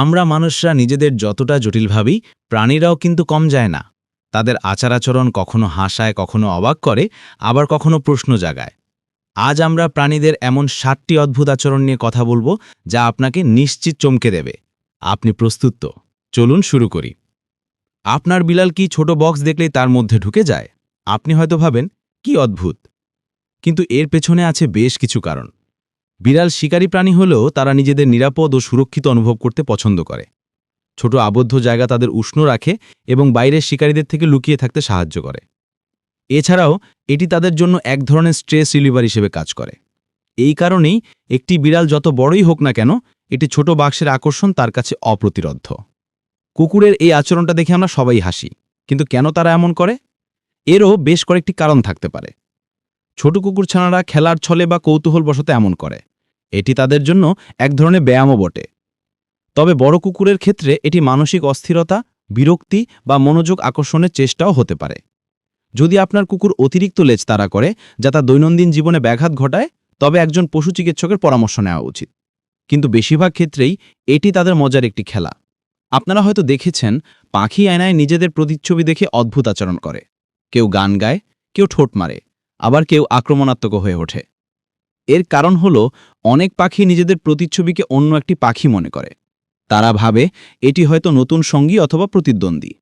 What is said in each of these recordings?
আমরা মানুষরা নিজেদের যতটা জটিল ভাবি, প্রাণীরাও কিন্তু কম যায় না। তাদের আচার আচরণ কখনো হাসায়, কখনো অবাক করে, আবার কখনো প্রশ্ন জাগায়। আজ আমরা প্রাণীদের এমন ষাটটি অদ্ভুত আচরণ নিয়ে কথা বলব, যা আপনাকে নিশ্চিত চমকে দেবে। আপনি প্রস্তুত তো? চলুন শুরু করি। আপনার বিড়াল কি ছোট বক্স দেখলেই তার মধ্যে ঢুকে যায়? আপনি হয়তো ভাবেন, কি অদ্ভুত? কিন্তু এর পেছনে আছে বেশ কিছু কারণ। বিড়াল শিকারী প্রাণী হলেও তারা নিজেদের নিরাপদ ও সুরক্ষিত অনুভব করতে পছন্দ করে। ছোট আবদ্ধ জায়গা তাদের উষ্ণ রাখে এবং বাইরের শিকারীদের থেকে লুকিয়ে থাকতে সাহায্য করে। এছাড়াও, এটি তাদের জন্য এক ধরনের স্ট্রেস রিলিভার হিসেবে কাজ করে। এই কারণেই একটি বিড়াল যত বড়ই হোক না কেন, এটি ছোট বাক্সের আকর্ষণ তার কাছে অপ্রতিরোধ্য। কুকুরের এই আচরণটা দেখে আমরা সবাই হাসি, কিন্তু কেন তারা এমন করে? এরও বেশ কয়েকটি কারণ থাকতে পারে। ছোট কুকুর ছানারা খেলার ছলে বা কৌতূহলবশত এমন করে। এটি তাদের জন্য এক ধরনের ব্যায়ামও বটে। তবে বড় কুকুরের ক্ষেত্রে এটি মানসিক অস্থিরতা, বিরক্তি বা মনোযোগ আকর্ষণের চেষ্টাও হতে পারে। যদি আপনার কুকুর অতিরিক্ত লেজ তারা করে, যা তার দৈনন্দিন জীবনে ব্যাঘাত ঘটায়, তবে একজন পশু চিকিৎসকের পরামর্শ নেওয়া উচিত। কিন্তু বেশিরভাগ ক্ষেত্রেই এটি তাদের মজার একটি খেলা। আপনারা হয়তো দেখেছেন, পাখি আয়নায় নিজেদের প্রতিচ্ছবি দেখে অদ্ভুত আচরণ করে। কেউ গান গায়, কেউ ঠোঁট মারে, আবার কেউ আক্রমণাত্মক হয়ে ওঠে। এর কারণ হল, অনেক পাখি নিজেদের প্রতিচ্ছবিকে অন্য একটি পাখি মনে করে। তারা ভাবে, এটি হয়তো নতুন সঙ্গী অথবা প্রতিদ্বন্দ্বী।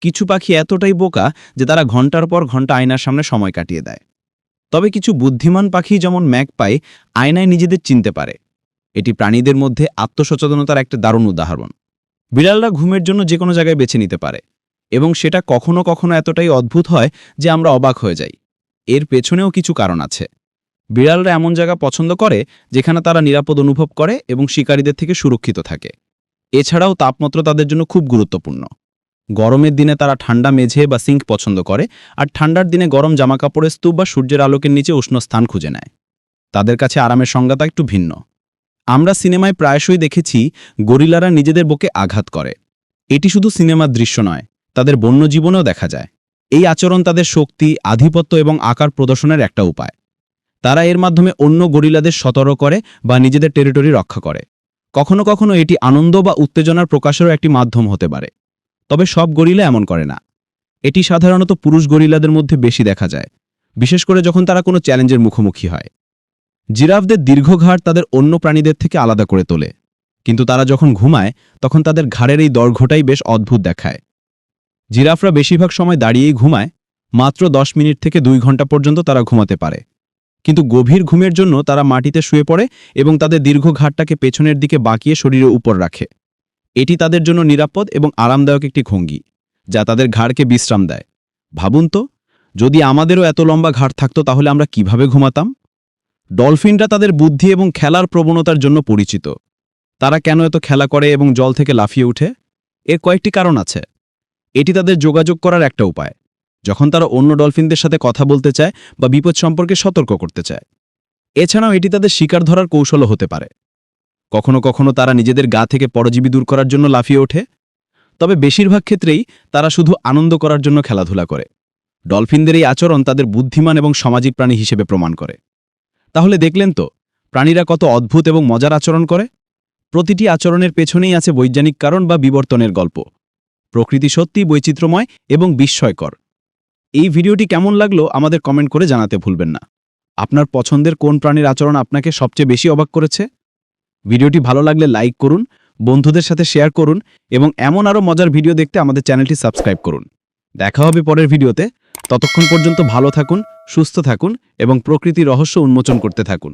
কিছু পাখি এতটাই বোকা যে তারা ঘণ্টার পর ঘণ্টা আয়নার সামনে সময় কাটিয়ে দেয়। তবে কিছু বুদ্ধিমান পাখি যেমন ম্যাকপাই আয়নায় নিজেদের চিনতে পারে। এটি প্রাণীদের মধ্যে আত্মসচেতনতার একটা দারুণ উদাহরণ। বিড়ালরা ঘুমের জন্য যে কোনো জায়গায় বেছে নিতে পারে এবং সেটা কখনো কখনো এতটাই অদ্ভুত হয় যে আমরা অবাক হয়ে যাই। এর পেছনেও কিছু কারণ আছে। বিড়ালরা এমন জায়গা পছন্দ করে যেখানে তারা নিরাপদ অনুভব করে এবং শিকারীদের থেকে সুরক্ষিত থাকে। এছাড়াও তাপমাত্রা তাদের জন্য খুব গুরুত্বপূর্ণ। গরমের দিনে তারা ঠান্ডা মেঝে বা সিঙ্ক পছন্দ করে আর ঠান্ডার দিনে গরম জামাকাপড়ের স্তূপ বা সূর্যের আলোকের নিচে উষ্ণ স্থান খুঁজে নেয়। তাদের কাছে আরামের সংজ্ঞাতা একটু ভিন্ন। আমরা সিনেমায় প্রায়শই দেখেছি গরিলারা নিজেদের বুকে আঘাত করে। এটি শুধু সিনেমার দৃশ্য নয়, তাদের বন্য জীবনেও দেখা যায়। এই আচরণ তাদের শক্তি, আধিপত্য এবং আকার প্রদর্শনের একটা উপায়। তারা এর মাধ্যমে অন্য গরিলাদের সতর্ক করে বা নিজেদের টেরিটরি রক্ষা করে। কখনো কখনো এটি আনন্দ বা উত্তেজনার প্রকাশেরও একটি মাধ্যম হতে পারে। তবে সব গরিলা এমন করে না। এটি সাধারণত পুরুষ গরিলাদের মধ্যে বেশি দেখা যায়, বিশেষ করে যখন তারা কোনো চ্যালেঞ্জের মুখোমুখি হয়। জিরাফদের দীর্ঘ ঘাড় তাদের অন্য প্রাণীদের থেকে আলাদা করে তোলে। কিন্তু তারা যখন ঘুমায়, তখন তাদের ঘাড়ের এই দৈর্ঘ্যটাই বেশ অদ্ভুত দেখায়। জিরাফরা বেশিরভাগ সময় দাঁড়িয়েই ঘুমায়, মাত্র দশ মিনিট থেকে দুই ঘণ্টা পর্যন্ত তারা ঘুমাতে পারে। কিন্তু গভীর ঘুমের জন্য তারা মাটিতে শুয়ে পড়ে এবং তাদের দীর্ঘ ঘাটটাকে পেছনের দিকে বাঁকিয়ে শরীরের উপর রাখে। এটি তাদের জন্য নিরাপদ এবং আরামদায়ক একটি ভঙ্গি যা তাদের ঘাড়কে বিশ্রাম দেয়। ভাবুন তো, যদি আমাদেরও এত লম্বা ঘাট থাকতো তাহলে আমরা কীভাবে ঘুমাতাম? ডলফিনরা তাদের বুদ্ধি এবং খেলার প্রবণতার জন্য পরিচিত। তারা কেন এত খেলা করে এবং জল থেকে লাফিয়ে উঠে এর কয়েকটি কারণ আছে। এটি তাদের যোগাযোগ করার একটা উপায়। যখন তারা অন্য ডলফিনদের সাথে কথা বলতে চায় বা বিপদ সম্পর্কে সতর্ক করতে চায়। এছাড়াও এটি তাদের শিকার ধরার কৌশলও হতে পারে। কখনো কখনো তারা নিজেদের গা থেকে পরজীবী দূর করার জন্য লাফিয়ে ওঠে। তবে বেশিরভাগ ক্ষেত্রেই তারা শুধু আনন্দ করার জন্য খেলাধুলা করে। ডলফিনদের এই আচরণ তাদের বুদ্ধিমান এবং সামাজিক প্রাণী হিসেবে প্রমাণ করে। তাহলে দেখলেন তো, প্রাণীরা কত অদ্ভুত এবং মজার আচরণ করে? প্রতিটি আচরণের পেছনেই আছে বৈজ্ঞানিক কারণ বা বিবর্তনের গল্প। প্রকৃতি সত্যি বৈচিত্র্যময় এবং বিস্ময়কর। এই ভিডিওটি কেমন লাগল আমাদের কমেন্ট করে জানাতে ভুলবেন না। আপনার পছন্দের কোন প্রাণীর আচরণ আপনাকে সবচেয়ে বেশি অবাক করেছে? ভিডিওটি ভালো লাগলে লাইক করুন, বন্ধুদের সাথে শেয়ার করুন এবং এমন আরও মজার ভিডিও দেখতে আমাদের চ্যানেলটি সাবস্ক্রাইব করুন। দেখা হবে পরের ভিডিওতে। ততক্ষণ পর্যন্ত ভালো থাকুন, সুস্থ থাকুন এবং প্রকৃতি রহস্য উন্মোচন করতে থাকুন।